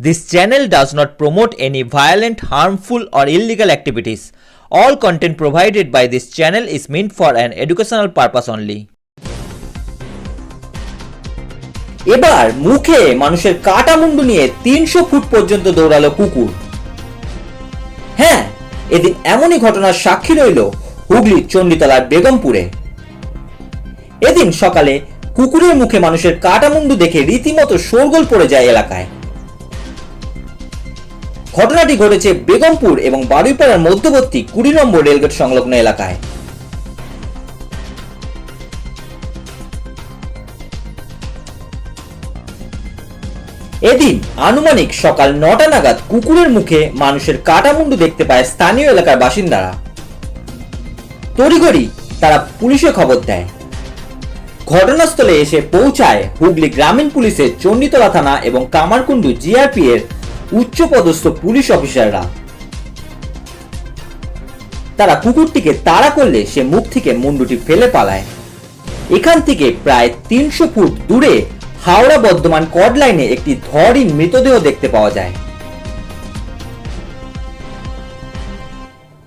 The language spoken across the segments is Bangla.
This channel does not promote any violent, harmful, or illegal activities. All content provided by this channel is meant for an educational purpose only. এবার মুখে মানুষের কাটা মুন্ডু নিয়ে তিনশো ফুট পর্যন্ত দৌড়ালো কুকুর হ্যাঁ এদিন এমনই ঘটনার সাক্ষী রইল হুগলির চণ্ডীতলার বেগমপুরে এদিন সকালে কুকুরের মুখে মানুষের কাটা মুন্ডু দেখে রীতিমতো শোরগোল পড়ে যায় এলাকায় ঘটনাটি ঘটেছে বেগমপুর এবং বারুইপাড়ার মধ্যবর্তী কুড়ি নম্বর রেলগেট সংলগ্ন এলাকায়। এদিন আনুমানিক সকাল নটা নাগাদ কুকুরের মুখে মানুষের কাটা মুন্ডু দেখতে পায় স্থানীয় এলাকার বাসিন্দারা। তড়িঘড়ি তারা পুলিশে খবর দেয়। ঘটনাস্থলে এসে পৌঁছায় হুগলি গ্রামীণ পুলিশের চণ্ডীতলা থানা এবং কামারকুণ্ডু জিআরপি এর উচ্চপদস্থ পুলিশ অফিসাররা। তারা কুকুরটিকে তাড়া করলে সে মুখ থেকে মুন্ডুটি ফেলে পালায়। এখান থেকে প্রায় তিনশো ফুট দূরে হাওড়া বর্ধমান কড লাইনে একটি ধরিন মৃতদেহ দেখতে পাওয়া যায়।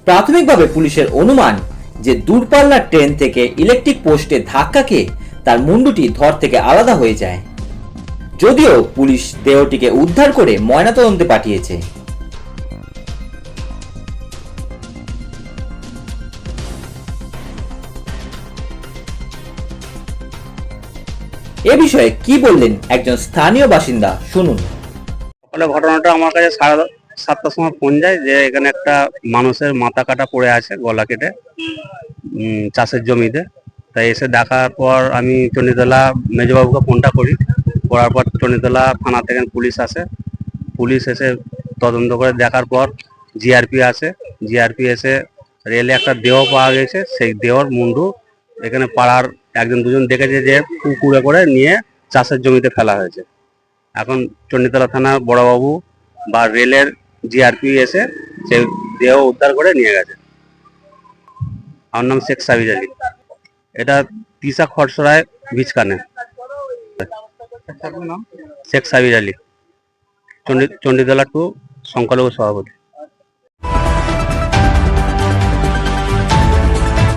প্রাথমিকভাবে পুলিশের অনুমান যে দূরপাল্লার ট্রেন থেকে ইলেকট্রিক পোস্টে ধাক্কা খেয়ে তার মুন্ডুটি ধর থেকে আলাদা হয়ে যায়। যদিও পুলিশ দেহটিকে উদ্ধার করে ময়নাতদন্তে পাঠিয়েছে। এ বিষয়ে কি বললেন একজন স্থানীয় বাসিন্দা? শুনুন। ফলে ঘটনাটা আমার কাছে সাড়ে সাতটার সময় ফোন যায় যে এখানে একটা মানুষের মাথা কাটা পড়ে আছে, গলা কেটে চাষের জমিতে। তাই এসে দেখার পর আমি চণ্ডীতলা মেজবাবুকে ফোনটা করি। করার পর চণ্ডীতলা থানা থেকে পুলিশ আসে। পুলিশ এসে তদন্ত করে দেখার পর জিআরপি আসে। জিআরপি এসে রেলে একটা দেহ পাওয়া গেছে। সেই দেহর মুন্ডু এখানে পাড়ার একজন দুজন দেখেছে যে পুকুরে করে নিয়ে চাষের জমিতে ফেলা হয়েছে। এখন চণ্ডীতলা থানা বড়বাবু বা রেলের জিআরপি এসে সে দেহ উদ্ধার করে নিয়ে গেছে। আমার নাম শেখ সাবিজ আলী। এটা তিসা খরসরায় ভিচকানে শেখ সাবির আলী চণ্ডী চণ্ডীতলা টু সংখ্যালঘু সভাপতি।